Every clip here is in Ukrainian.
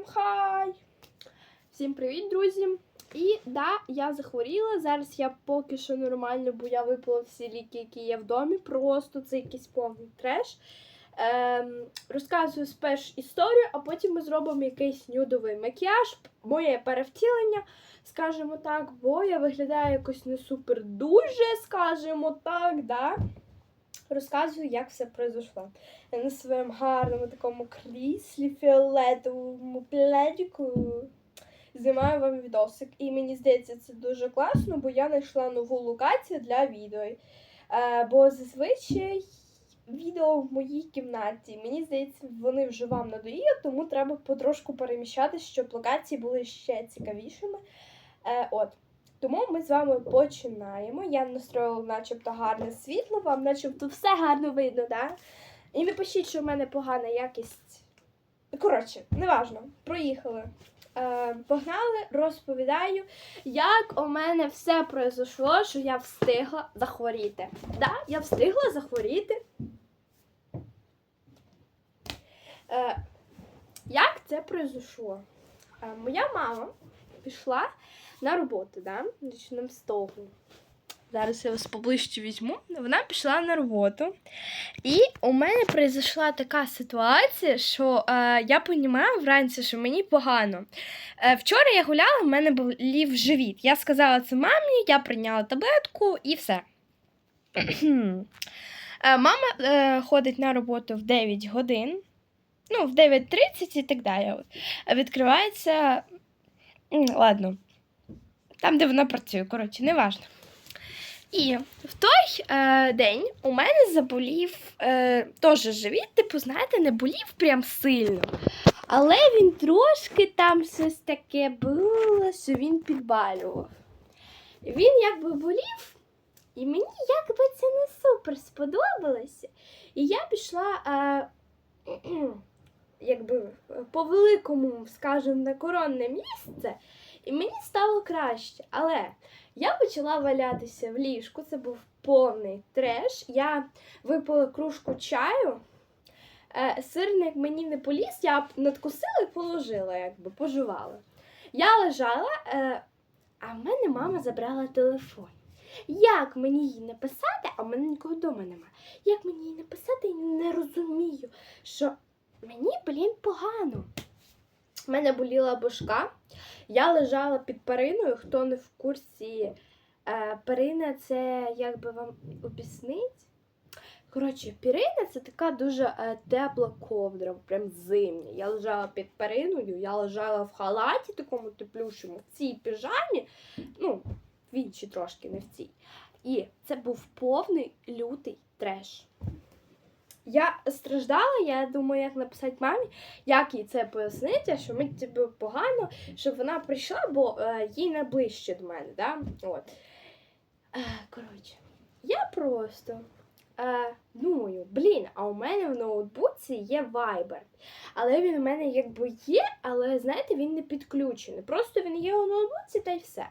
Всім хай! Всім привіт, друзі! І да, я захворіла. Зараз я поки що нормально, бо я випила всі ліки, які є в домі. Просто це якийсь повний треш. Ем, розказую спершу історію, а потім ми зробимо якийсь нюдовий макіяж, моє перевтілення, скажімо так, бо я виглядаю якось не супер дуже, скажімо так, да? Розказую, як все пройшло. Я на своєму гарному такому кріслі фіолетовому пледіку знімаю вам відосик. І мені здається, це дуже класно, бо я знайшла нову локацію для відео. Е, бо зазвичай відео в моїй кімнаті. Мені здається, вони вже вам надоїли, тому треба потрошку переміщатися, щоб локації були ще цікавішими. Е, от. Тому ми з вами починаємо. Я настроїла начебто гарне світло, вам начебто все гарно видно, да? І не пишіть, що в мене погана якість. Коротше, неважно. Проїхали. Е, погнали, розповідаю, як у мене все пройшло, що я встигла захворіти. Да, я встигла захворіти. Е, як це пройшло? Е, моя мама пішла на роботу, да? Почнемо з того. Зараз я вас поближче візьму. Вона пішла на роботу. І у мене пройшла така ситуація, що е, я розумію вранці, що мені погано. Е, вчора я гуляла, в мене болів живіт. Я сказала це мамі, я прийняла таблетку і все. Е, мама е, ходить на роботу в 9 годин, ну, в 9.30 і так далі. Е, Відкривається. Ладно. Там, де вона працює, коротше, неважно. І в той е, день у мене заболів е, теж живіт, типу, знаєте, не болів прям сильно. Але він трошки там щось таке було, що він підбалював. Він якби болів, і мені якби це не супер сподобалося. І я пішла е, якби по великому, скажімо, на коронне місце, і мені стало краще. Але я почала валятися в ліжку, це був повний треш. Я випила кружку чаю. Е, сирник мені не поліз, я надкусила і положила, якби пожувала. Я лежала, е, а в мене мама забрала телефон. Як мені їй написати, а в мене нікого вдома нема. Як мені їй написати, я не розумію, що мені, блін, погано. У мене боліла башка. Я лежала під периною, хто не в курсі. Е, перина це як би вам об'яснить. Коротше, перина це така дуже е, тепла ковдра, прям зимня. Я лежала під периною, я лежала в халаті такому теплющому, в цій піжамі, ну, в іншій трошки, не в цій. І це був повний лютий треш. Я страждала, я думаю, як написати мамі, як їй це пояснити, що мені тобі погано, щоб вона прийшла, бо е, їй найближче до мене. Да? От. Е, коротше, я просто е, думаю, блін, а у мене в ноутбуці є Viber. Але він у мене якби є, але знаєте, він не підключений. Просто він є у ноутбуці та й все.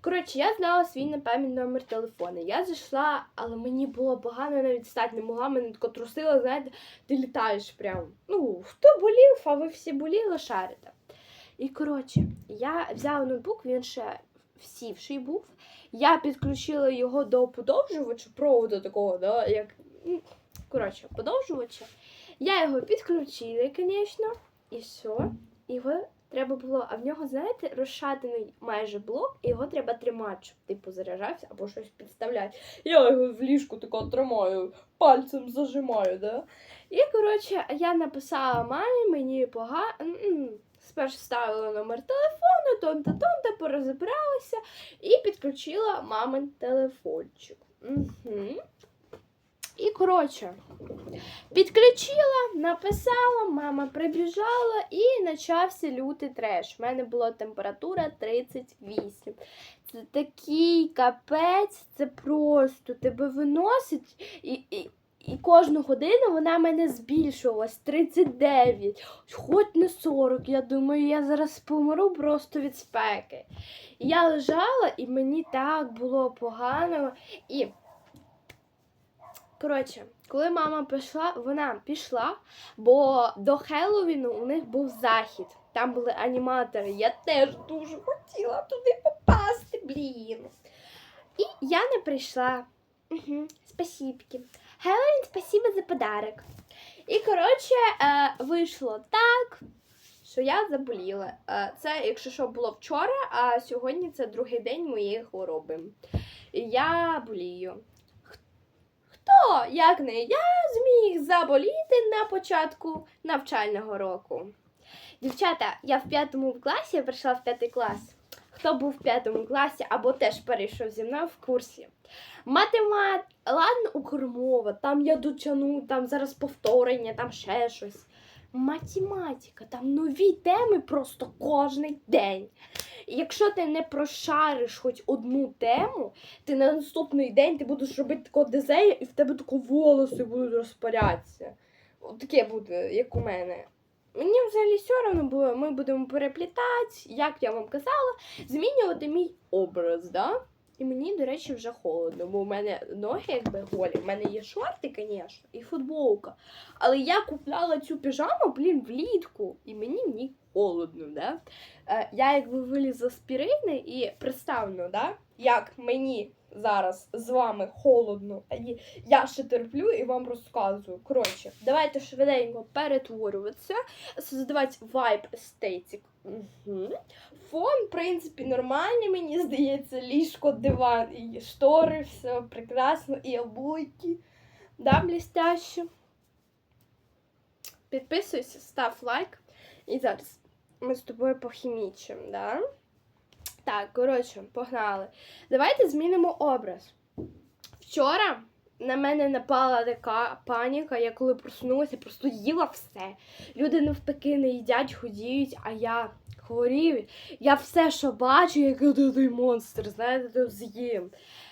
Коротше, я знала свій напевний номер телефону. Я зайшла, але мені було погано навіть стати не могла, мене тако трусила, знаєте, ти літаєш прям. Ну, хто болів, а ви всі боліли, шарите. І коротше, я взяла ноутбук, він ще всівший був. Я підключила його до подовжувача, проводу такого, да, як. ну, Коротше, подовжувача. Я його підключила, звісно, і все. Його треба було, а в нього, знаєте, розшатаний майже блок, і його треба тримати, щоб типу заряджався або щось підставляти. Я його в ліжку тако тримаю, пальцем зажимаю, да? І, коротше, я написала мамі, мені погано. Спершу ставила номер телефону, тон-та тон-та, порозбиралася і підключила мамин телефончик. Угу. І, коротше, підключила, написала, мама прибіжала і почався лютий треш. У мене була температура 38. Це такий капець, це просто тебе виносить і. і і кожну годину вона мене збільшувалась 39, хоч не 40. Я думаю, я зараз помру просто від спеки. Я лежала, і мені так було погано. І, коротше, коли мама пішла, вона пішла, бо до Хеллоуіну у них був захід. Там були аніматори. Я теж дуже хотіла туди попасти, блін. І я не прийшла. Угу, спасибки. Хеллоуін, спасибо за подарок. І, коротше, е, вийшло так, що я заболіла. Е, це, якщо що, було вчора, а сьогодні це другий день моєї хвороби. І я болію. Як не я, зміг заболіти на початку навчального року? Дівчата, я в п'ятому класі, я прийшла в п'ятий клас. Хто був в п'ятому класі або теж перейшов зі мною в курсі. Математ, ладно, кормова, там я дотягну, там зараз повторення, там ще щось. Математика, там нові теми просто кожний день. Якщо ти не прошариш хоч одну тему, ти на наступний день ти будеш робити такого дизея, і в тебе тако волоси будуть розпарятися. Таке буде, як у мене. Мені взагалі все одно було, ми будемо переплітати, як я вам казала, змінювати мій образ, да? І мені, до речі, вже холодно, бо в мене ноги якби голі. В мене є шорти, звісно, і футболка. Але я купляла цю піжаму, блін, влітку, і мені в ній холодно, да? Е, я якби вилізла з пірини і представлю, да? як мені зараз з вами холодно, я ще терплю і вам розказую. Коротше, давайте швиденько перетворюватися, создавати вайб естетик. Угу. Фон, в принципі, нормальний, мені здається, ліжко, диван і штори, все прекрасно, і обойки. Да, блістяще. Підписуйся, став лайк. І зараз ми з тобою похімічимо, да? Так, коротше, погнали. Давайте змінимо образ. Вчора на мене напала така паніка, я коли проснулася, просто їла все. Люди навпаки не їдять, худіють, а я хворію. Я все, що бачу, як той монстр, знаєте, то з'їм.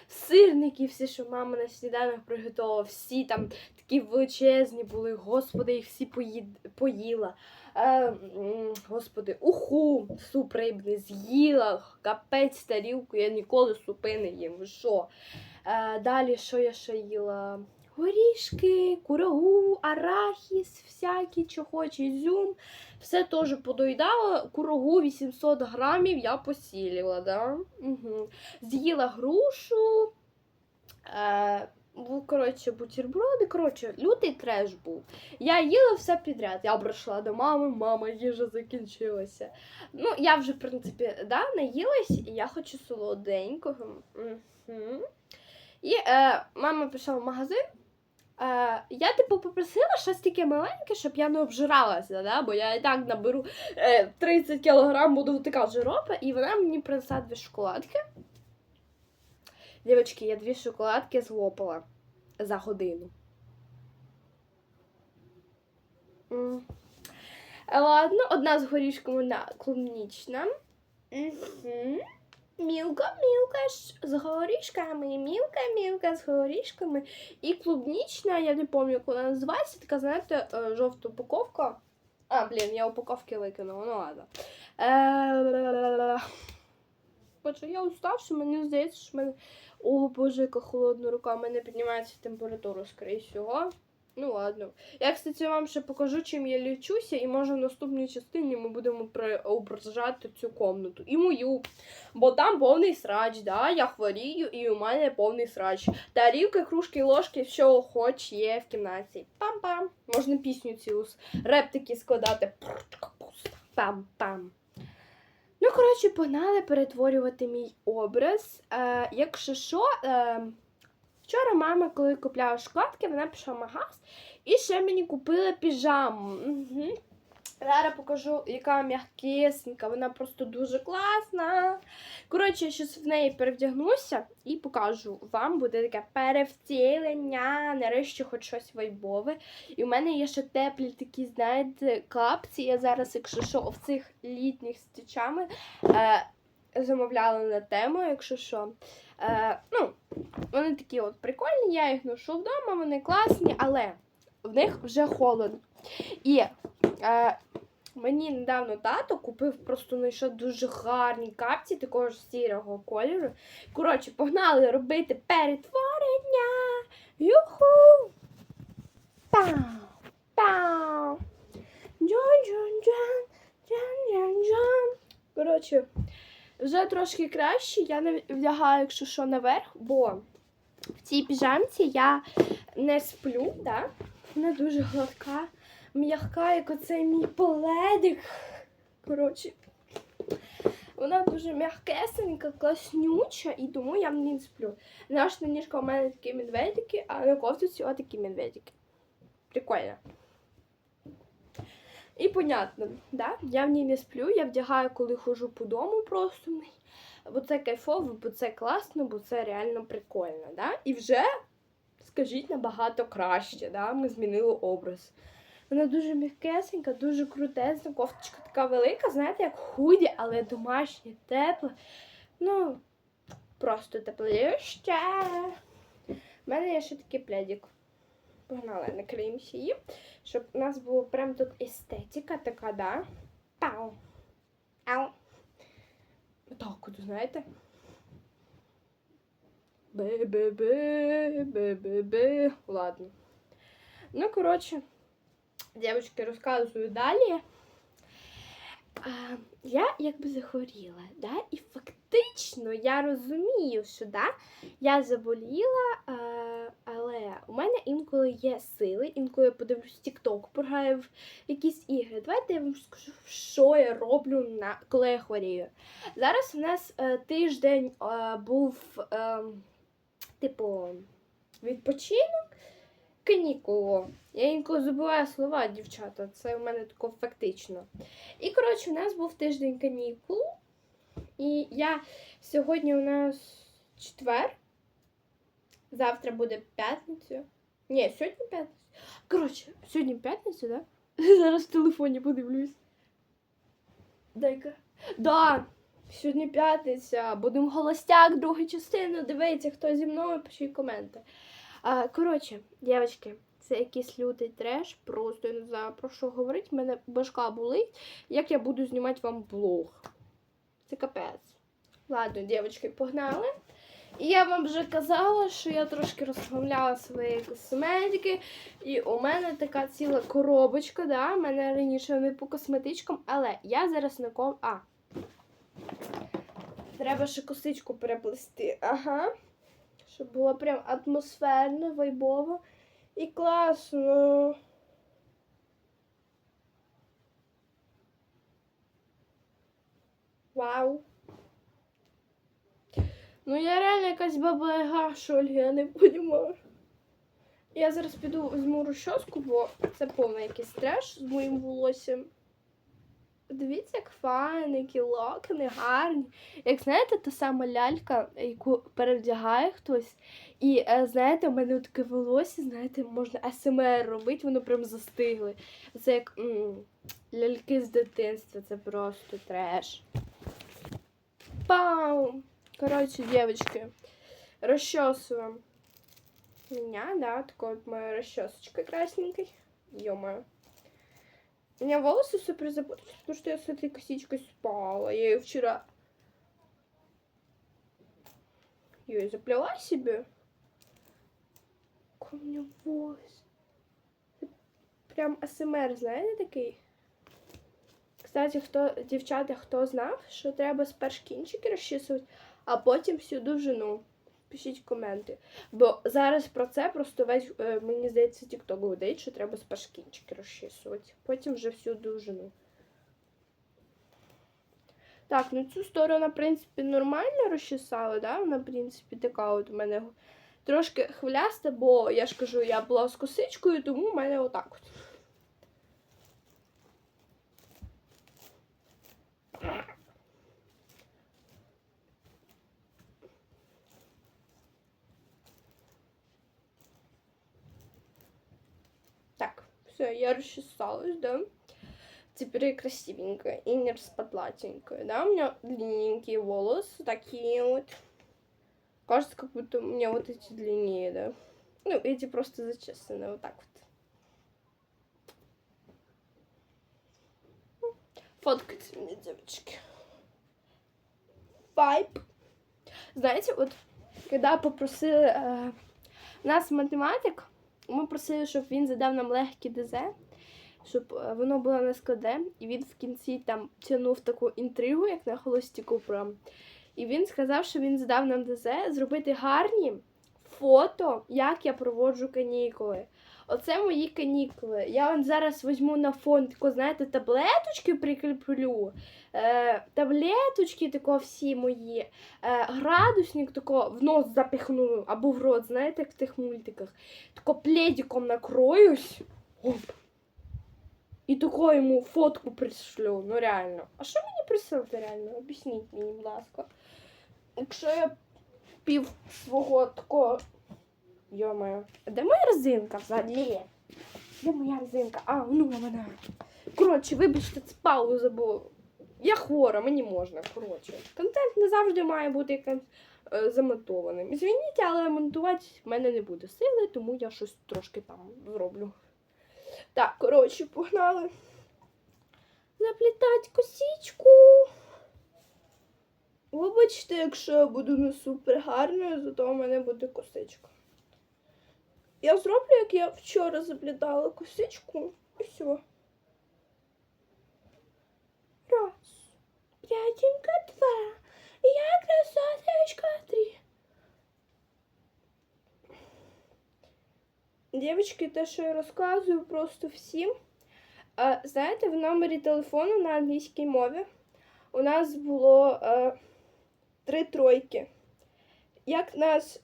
Сирники, всі, що мама на сніданок приготувала, всі там такі величезні були, господи, їх всі поїд... поїла. Е, господи, уху, суп рибний з'їла, капець тарілку, я ніколи супи не їм. Що? Е, далі, що я ще їла? Горішки, курагу, арахіс, всякі, що хоче, ізюм. Все теж подоїдала. Курагу 800 грамів я посілила, да? Угу. З'їла грушу. Е, був, коротше, бутерброди. Коротше, лютий треш був. Я їла все підряд. Я прийшла до мами, мама, їжа закінчилася. Ну, я вже, в принципі, да, наїлась, і я хочу солоденького. Угу. І е, мама пішла в магазин. Е, я, типу, попросила щось таке маленьке, щоб я не обжиралася, да? бо я і так наберу е, 30 кг, буду така жиропа, і вона мені принесла дві шоколадки. Дівчатки, я дві шоколадки злопала за годину. Ладно, одна з горішками на клубнічна. Мілка, мілка ж з горішками, мілка, мілка з горішками. І клубнічна, я не пам'ятаю, як вона називається, така, знаєте, е, жовта упаковка. А, блін, я упаковки викинула, ну ладно. Е, Боже, я уставши, мені здається, що мене. О, боже, яка холодна рука, в мене піднімається температура, скоріше всього. Ну ладно. Я, кстати, вам ще покажу, чим я лічуся, і може в наступній частині ми будемо преображати цю комнату. І мою. Бо там повний срач, да? я хворію, і у мене повний срач. Тарілки, кружки, ложки, що хоч є в кімнаті. Пам-пам. Можна пісню цілу рептики складати. Пам-пам. Ну, коротше, погнали перетворювати мій образ. Е, якщо що, е, вчора мама, коли купляла шоколадки, вона пішла в магаз і ще мені купила піжаму. Угу. Зараз покажу, яка м'якесенька, вона просто дуже класна. Коротше, я щось в неї перевдягнуся і покажу вам. Буде таке перевтілення, нарешті хоч щось вайбове. І в мене є ще теплі такі, знаєте, капці. Я зараз, якщо що, в цих літніх стічами е, замовляла на тему, якщо що. Е, ну, вони такі от прикольні, я їх ношу вдома, вони класні, але в них вже холодно. І е, мені недавно тато купив просто знайшов дуже гарні капці такого ж сірого кольору. Коротше, погнали робити перетворення. Юху! Пау! Пау! Коротше, вже трошки краще. Я не вдягаю, якщо що, наверх, бо в цій піжамці я не сплю, да? Вона дуже гладка, м'яка, як оцей мій пледик. Коротше, вона дуже м'якесенька, класнюча, і тому я в ній не сплю. Наша ніжка у мене такі медведики, а на кофтуці отакі медведики. Прикольно. І понятно, да? я в ній не сплю, я вдягаю, коли ходжу по дому просто. Бо це кайфово, бо це класно, бо це реально прикольно. Да? І вже, скажіть, набагато краще. Да? Ми змінили образ. Вона дуже м'якесенька, дуже крутезна, кофточка така велика, знаєте, як худі, але домашня, тепла. Ну, просто тепліще. У мене є ще такий пледик. Погнали, накриємося її, щоб у нас було прям тут естетика така, да? Пау. Ау. Отак от, знаєте? Бе-бе-бе, бе-бе-бе. Ладно. Ну, коротше, дівчатки, розказую далі. А, я якби захворіла, да? і фактично я розумію, що да, я заболіла, а, але у мене інколи є сили, інколи я подивлюсь TikTok, пограю в якісь ігри. Давайте я вам скажу, що я роблю, на, коли я хворію. Зараз у нас е, тиждень е, був, е, типу, відпочинок, канікулу. Я інколи забуваю слова, дівчата, це у мене тако фактично. І, коротше, у нас був тиждень канікул. І я сьогодні у нас четвер. Завтра буде п'ятниця. Ні, сьогодні п'ятниця. Коротше, сьогодні п'ятниця, да? Зараз в телефоні подивлюсь. Дай-ка. Да, сьогодні п'ятниця. Будемо холостяк, другу частину. Дивіться, хто зі мною, пишіть коменти. А, коротше, дівчатки, це якийсь лютий треш. Просто я не знаю про що говорити. У мене башка болить. Як я буду знімати вам блог? Це капець. Ладно, дівчатки, погнали. І я вам вже казала, що я трошки розмовляла свої косметики. І у мене така ціла коробочка, да? У мене раніше не по косметичкам, але я зараз на ком. А. Треба ще косичку переплести. Ага. Щоб було прям атмосферно, вайбово і класно. Вау. Ну я реально якась баба Яга, що ли, я не розумію. Я зараз піду візьму розчоску, бо це повний якийсь треш з моїм волоссям. Дивіться, як файно, які локони гарні. Як знаєте, та сама лялька, яку перевдягає хтось. І е, знаєте, у мене таке волосся, знаєте, можна СМР робити, воно прям застигле. Це як м, ляльки з дитинства, це просто треш. Пау! Коротше, девочки, расчесываем меня, да, такой вот моя расчесочка красненькой. ё У меня волосы супер запутались, потому что я с этой косичкой спала. Я ее вчера... Я ее заплела себе. Какой у меня волос. Прям АСМР, знаєте, такий? Кстати, хто, дівчата, хто знав, що треба спершу кінчики розчісувати, а потім всю довжину. Пишіть коменти. Бо зараз про це просто весь, е, мені здається, TikTok гудить, що треба спершу кінчики розчісувати. Потім вже всю довжину. Так, ну цю сторону, в принципі, нормально розчесала, да? Вона, в принципі, така от у мене трошки хвиляста, бо я ж кажу, я була з косичкою, тому в мене отак от. Все, я расчесалась, да? Теперь я красивенькая и не распотлатенькая, да? У меня длинненькие волосы, такие вот. Кажется, как будто у меня вот эти длиннее, да? Ну, эти просто зачесаны, вот так вот. Фоткайте меня, девочки. Вайп. Знаете, вот, когда попросили... Э, нас математик ми просили, щоб він задав нам легкі ДЗ, щоб е, воно було не складе. І він в кінці там тягнув таку інтригу, як на холостяку прям. І він сказав, що він задав нам ДЗ зробити гарні фото, як я проводжу канікули. Оце мої канікули. Я вам зараз візьму на фон, тако, знаєте, таблеточки прикріплю. Е, таблеточки тако всі мої. Е, градусник тако в нос запихну або в рот, знаєте, як в тих мультиках. Тако пледиком накроюсь. Оп. І тако йому фотку пришлю. Ну реально. А що мені присилати реально? Об'ясніть мені, будь ласка. Якщо я пів свого такого. Йо-моє. Де моя резинка взагалі? Де моя резинка? А, ну вона. Коротше, вибачте, це пауза, бо я хвора, мені можна. Коротше. Контент не завжди має бути якимсь е, замонтованим. Звініть, але монтувати в мене не буде сили, тому я щось трошки там зроблю. Так, коротше, погнали. Заплітати косичку. Вибачте, якщо я буду не супер гарною, зато у мене буде косичка. Я зроблю, як я вчора заплітала косичку, і все. Раз, п'ятінка, два. Я красоточка три. Дівчатки, те, що я розказую просто всім. Знаєте, в номері телефону на англійській мові у нас було е, три тройки. Як нас.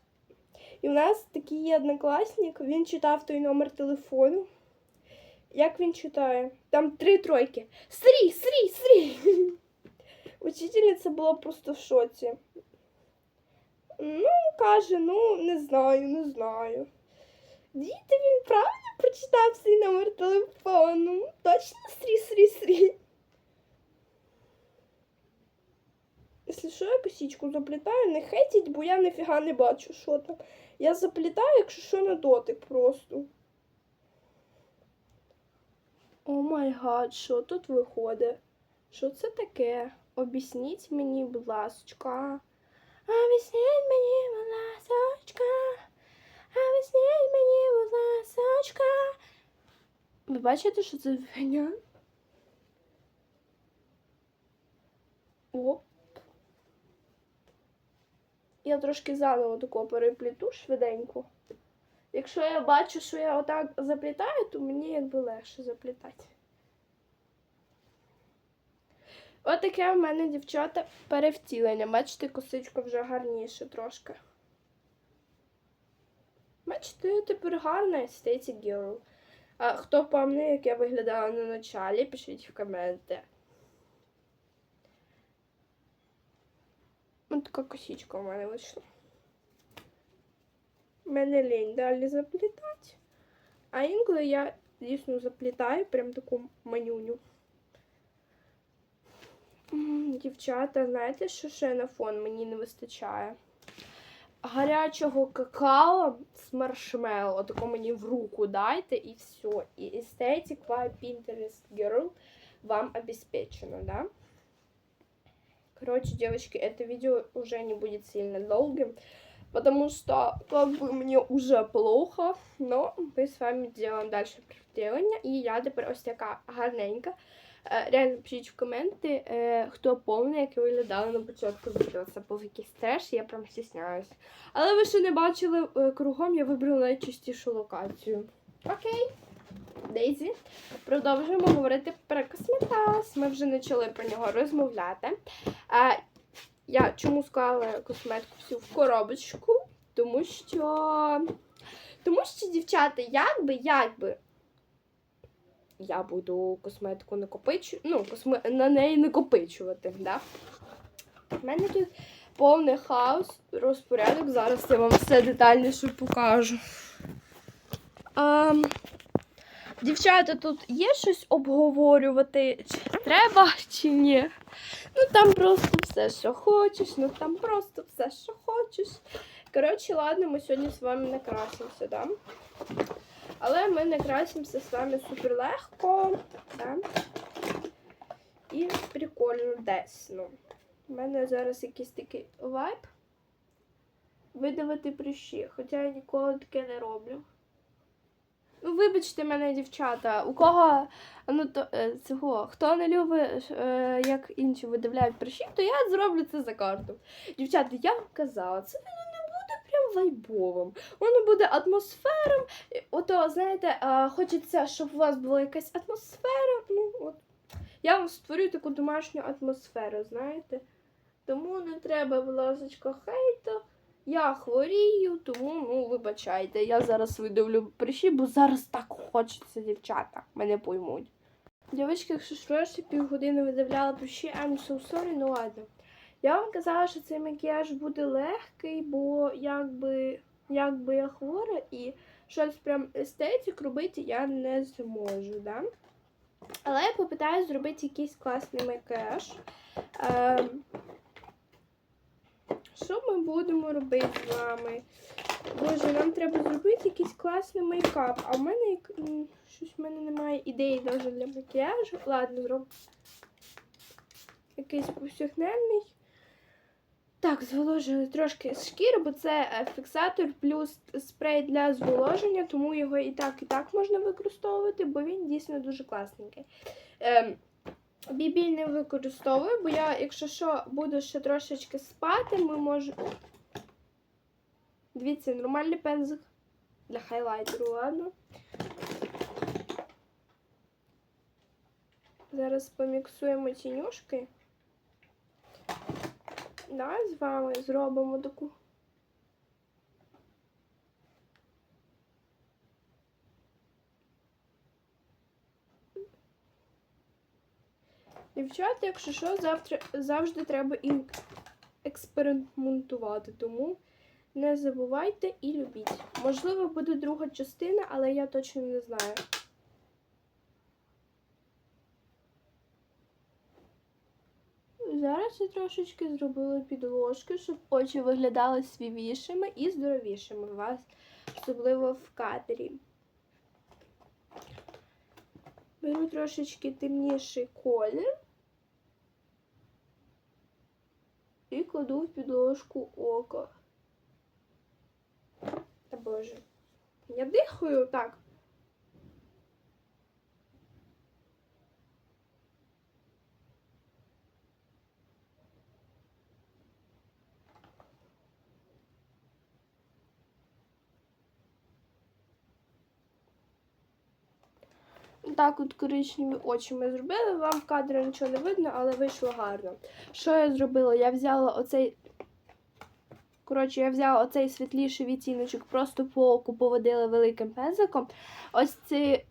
І у нас такий однокласник, він читав той номер телефону. Як він читає? Там три тройки. Срі, срі, срі. Учительниця була просто в шоці. Ну, каже, ну, не знаю, не знаю. Діти, він правильно прочитав свій номер телефону. Точно срі, срі, срі. Якщо що, я косичку заплітаю, не хейтіть, бо я ніфіга не бачу, що там. Я заплітаю, якщо що на дотик просто. О май гад, що тут виходить? Що це таке? Об'ясніть мені, будь ласочка. Об'ясніть мені, будь ласочка. Об'ясніть мені, будь ласочка. Ви бачите, що це фігня? Оп. Я трошки заново тако перепліту швиденько. Якщо я бачу, що я отак заплітаю, то мені якби легше заплітати. Отаке в мене, дівчата, перевтілення. Бачите, косичка вже гарніше трошки. Бачите, я тепер гарна естетик girl. А хто пам'ятає, як я виглядала на началі, пишіть в коменти. Ось така косичка у мене вийшла. Мене лінь далі заплітати. А інколи я дійсно заплітаю прям таку манюню. Дівчата, знаєте, що ще на фон мені не вистачає? Гарячого какао з маршмеллоу. Отако мені в руку дайте і все. І Aesthetic by Pinterest Girl вам обеспечено, да? Короче, девочки, это видео уже не будет сильно долгим, потому что как бы мне уже плохо, но мы с вами делаем дальше приділення, і я тепер ось така гарненька. Е, Реально пишіть в коменти, е, хто повний, як я виглядала на початку відео. Це був якийсь треш, я прям стісняюсь. Але ви ще не бачили е, кругом, я вибрала найчастішу локацію. Окей. Дейзі. Продовжуємо говорити про косметас. Ми вже почали про нього розмовляти. А, я чому склала косметику всю в коробочку? Тому що. Тому що, дівчата, якби, якби. Я буду косметику накопичувати, ну, косме... на неї накопичувати, да? У мене тут повний хаос, розпорядок. Зараз я вам все детальніше покажу. А, дівчата, тут є щось обговорювати, чи треба, чи ні. Ну там просто все, що хочеш, ну там просто все, що хочеш. Коротше, ладно, ми сьогодні з вами накрасимося, да? Але ми накрасимося з вами супер легко. Да? І прикольно десь. Ну. У мене зараз якийсь такий вайб. Видавити прищі, хоча я ніколи таке не роблю. Вибачте мене, дівчата. У кого ну то е, цього, хто не любить, е, як інші видивляють прищі, то я зроблю це за карту. Дівчата, я вам казала, це воно не буде прям вайбовим. Воно буде атмосфером. Ото, знаєте, е, хочеться, щоб у вас була якась атмосфера. Ну, от. Я вам створю таку домашню атмосферу, знаєте. Тому не треба, будь ласка, хейту. Я хворію, тому ну вибачайте, я зараз видавлю прищі, бо зараз так хочеться, дівчата. Мене поймуть. Дівчатки, якщо що, півгодини видавляла прищі, I'm so sorry, ну ладно. Я вам казала, що цей макіяж буде легкий, бо якби, якби я хвора і щось прям естетик робити я не зможу, да? Але я попитаюсь зробити якийсь класний макіяж. Ем, що ми будемо робити з вами? Боже, нам треба зробити якийсь класний мейкап. А в мене щось в мене немає ідеї навіть для макіяжу. Ладно, зробимо якийсь повсякденний. Так, зволожили трошки шкіру, бо це е, фіксатор плюс спрей для зволоження, тому його і так, і так можна використовувати, бо він дійсно дуже класненький. Ем, Бібі не використовую, бо я, якщо що, буду ще трошечки спати, ми можемо. Дивіться, нормальний пензик для хайлайтеру, ладно. Зараз поміксуємо тінюшки. Давай з вами зробимо таку. Дівчата, якщо що, завтра, завжди треба і експериментувати, тому не забувайте і любіть. Можливо, буде друга частина, але я точно не знаю. Зараз я трошечки зробила підложки, щоб очі виглядали свівішими і здоровішими у вас, особливо в кадрі. Беру трошечки темніший колір і кладу в підложку око. Та боже. Я дихаю так. Так, от коричневі очі ми зробили. Вам в кадрі нічого не видно, але вийшло гарно. Що я зробила? Я взяла оцей. Коротше, я взяла оцей світліший відтіночок, просто по оку поводила великим пензиком. Ось цей.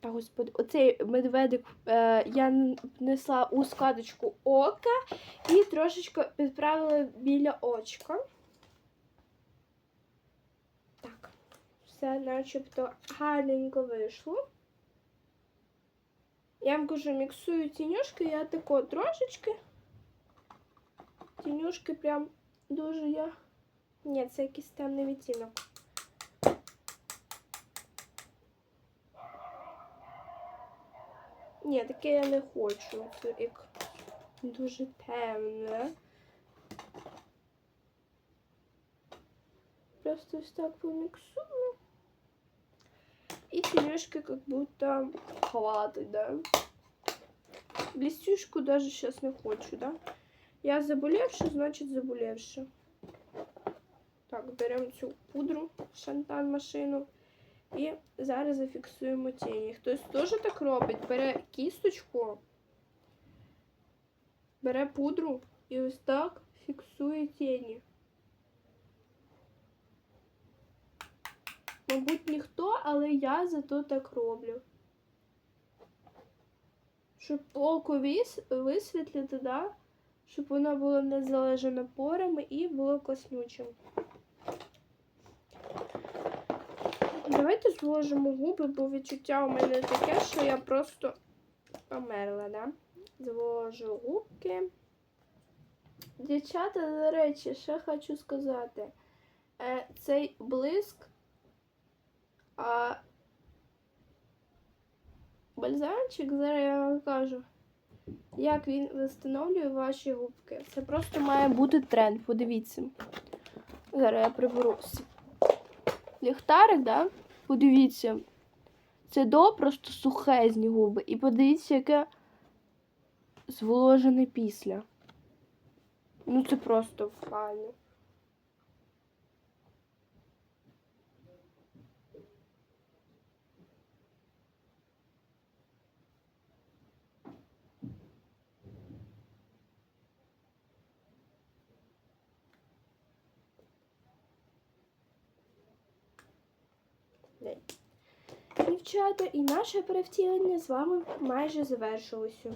Та господи, оцей медведик е, я внесла у складочку ока і трошечки підправила біля очка. Так, все начебто гарненько вийшло. Я вам кажу, міксую тінюшки, я тако трошечки. Тінюшки прям дуже я. Ні, це якийсь темний відтінок. Ні, таке я не хочу. Це як дуже темне. Просто ось так поміксую. И тенежки как будто хватит, да. Блестюшку даже сейчас не хочу, да. Я заболевший, значит заболевший. Так, беремо цю пудру, шантан машину. І зараз зафіксуємо тіні. Хтось теж так робить, бере кісточку, бере пудру і ось так фіксує тіні. Мабуть, ніхто, але я зато так роблю. Щоб око вис... висвітлити, да? щоб воно було не залежано порами і було класнючим. Давайте зложимо губи, бо відчуття у мене таке, що я просто померла, да? Зложу губки. Дівчата, до речі, ще хочу сказати. Е, цей блиск а бальзамчик, зараз я вам кажу, як він встановлює ваші губки. Це просто має бути тренд, подивіться. Зараз я приберу ліхтарик, да? Подивіться. Це до просто сухезні губи. І подивіться, яке зволожене після. Ну це просто файно. Дівчата, і наше перевтілення з вами майже завершилося.